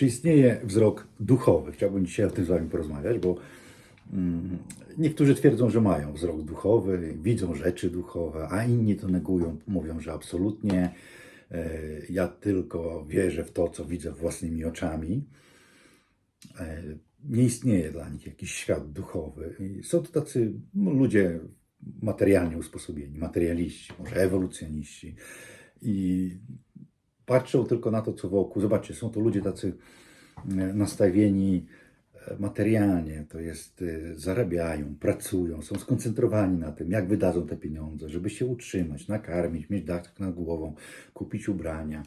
Czy istnieje wzrok duchowy? Chciałbym dzisiaj o tym z Wami porozmawiać, bo mm, niektórzy twierdzą, że mają wzrok duchowy, widzą rzeczy duchowe, a inni to negują, mówią, że absolutnie. e, Ja tylko wierzę w to, co widzę własnymi oczami. E, Nie istnieje dla nich jakiś świat duchowy. Są to tacy no, ludzie materialnie usposobieni, materialiści, może ewolucjoniści. I patrzą tylko na to, co wokół. Zobaczcie, są to ludzie tacy e, nastawieni e, materialnie, to jest e, zarabiają, pracują, są skoncentrowani na tym, jak wydadzą te pieniądze, żeby się utrzymać, nakarmić, mieć dach nad głową, kupić ubrania.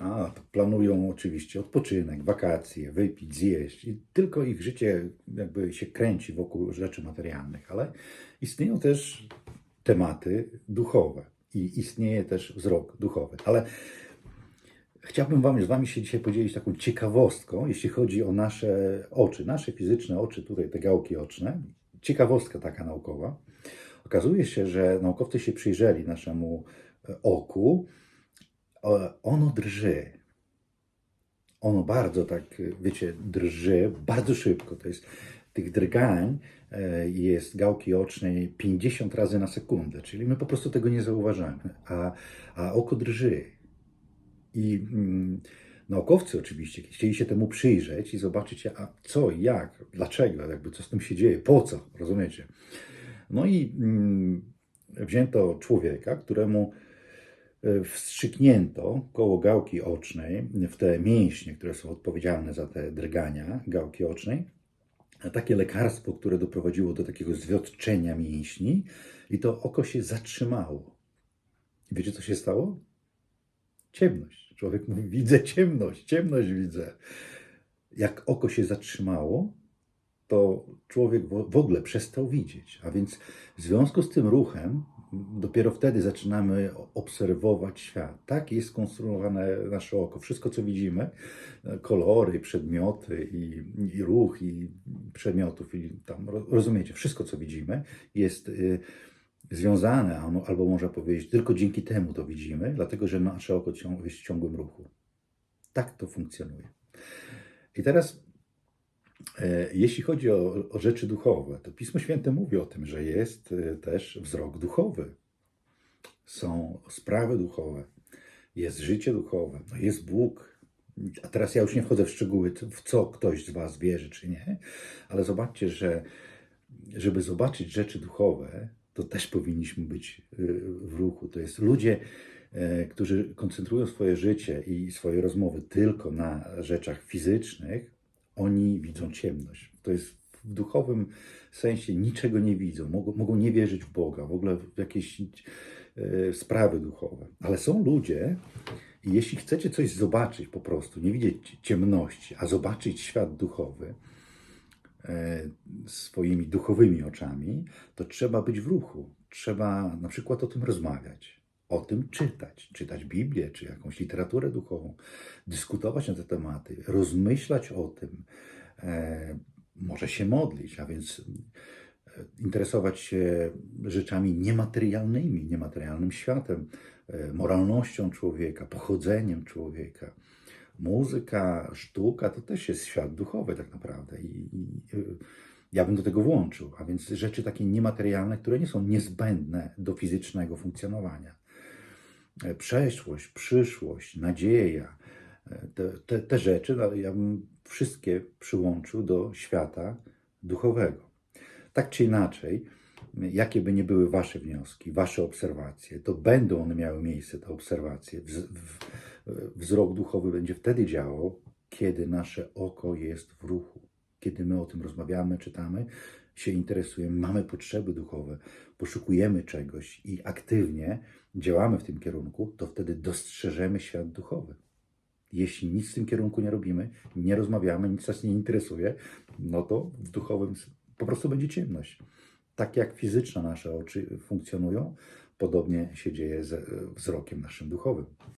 A, planują oczywiście odpoczynek, wakacje, wypić, zjeść i tylko ich życie jakby się kręci wokół rzeczy materialnych, ale istnieją też tematy duchowe i istnieje też wzrok duchowy, ale Chciałbym wam, z Wami się dzisiaj podzielić taką ciekawostką, jeśli chodzi o nasze oczy, nasze fizyczne oczy, tutaj te gałki oczne. Ciekawostka taka naukowa. Okazuje się, że naukowcy się przyjrzeli naszemu e, oku. Ono drży. Ono bardzo tak, e, wiecie, drży bardzo szybko. To jest tych drgań e, jest gałki ocznej 50 razy na sekundę, czyli my po prostu tego nie zauważamy, a, a oko drży. I mm, naukowcy oczywiście chcieli się temu przyjrzeć i zobaczyć, a co, jak, dlaczego, jakby co z tym się dzieje, po co, rozumiecie? No i mm, wzięto człowieka, któremu e, wstrzyknięto koło gałki ocznej w te mięśnie, które są odpowiedzialne za te drgania gałki ocznej, takie lekarstwo, które doprowadziło do takiego zwiotczenia mięśni i to oko się zatrzymało. Wiecie, co się stało? Ciemność. Człowiek mówi, widzę ciemność, ciemność widzę. Jak oko się zatrzymało, to człowiek w ogóle przestał widzieć. A więc w związku z tym ruchem, dopiero wtedy zaczynamy obserwować świat. Tak jest skonstruowane nasze oko. Wszystko, co widzimy, kolory, przedmioty i, i ruch i przedmiotów, i tam, ro- rozumiecie, wszystko, co widzimy, jest y, związane, albo można powiedzieć, tylko dzięki temu to widzimy, dlatego że nasze oko jest w ciągłym ruchu. Tak to funkcjonuje. I teraz, e, jeśli chodzi o, o rzeczy duchowe, to Pismo Święte mówi o tym, że jest e, też wzrok duchowy. Są sprawy duchowe, jest życie duchowe, no jest Bóg. A teraz ja już nie wchodzę w szczegóły, w co ktoś z Was wierzy, czy nie, ale zobaczcie, że żeby zobaczyć rzeczy duchowe, to też powinniśmy być y, w ruchu. To jest ludzie, e, którzy koncentrują swoje życie i swoje rozmowy tylko na rzeczach fizycznych, oni widzą ciemność. To jest w duchowym sensie niczego nie widzą, mogą, mogą nie wierzyć w Boga, w ogóle w jakieś e, sprawy duchowe. Ale są ludzie, i jeśli chcecie coś zobaczyć po prostu, nie widzieć ciemności, a zobaczyć świat duchowy, swoimi duchowymi oczami, to trzeba być w ruchu. Trzeba na przykład o tym rozmawiać, o tym czytać, czytać Biblię czy jakąś literaturę duchową, dyskutować na te tematy, rozmyślać o tym, e, może się modlić, a więc e, interesować się rzeczami niematerialnymi, niematerialnym światem, e, moralnością człowieka, pochodzeniem człowieka. Muzyka, sztuka to też jest świat duchowy tak naprawdę i, i y, ja bym do tego włączył, a więc rzeczy takie niematerialne, które nie są niezbędne do fizycznego funkcjonowania. E, Przeszłość, przyszłość, nadzieja, e, te, te, te rzeczy no, ja bym wszystkie przyłączył do świata duchowego. Tak czy inaczej, jakie by nie były Wasze wnioski, Wasze obserwacje, to będą one miały miejsce, te obserwacje. Wz- w- Wzrok duchowy będzie wtedy działał, kiedy nasze oko jest w ruchu, kiedy my o tym rozmawiamy, czytamy, się interesujemy, mamy potrzeby duchowe, poszukujemy czegoś i aktywnie działamy w tym kierunku, to wtedy dostrzeżemy świat duchowy. Jeśli nic w tym kierunku nie robimy, nie rozmawiamy, nic nas nie interesuje, no to w duchowym po prostu będzie ciemność. Tak jak fizyczne nasze oczy funkcjonują, podobnie się dzieje z e, wzrokiem naszym duchowym.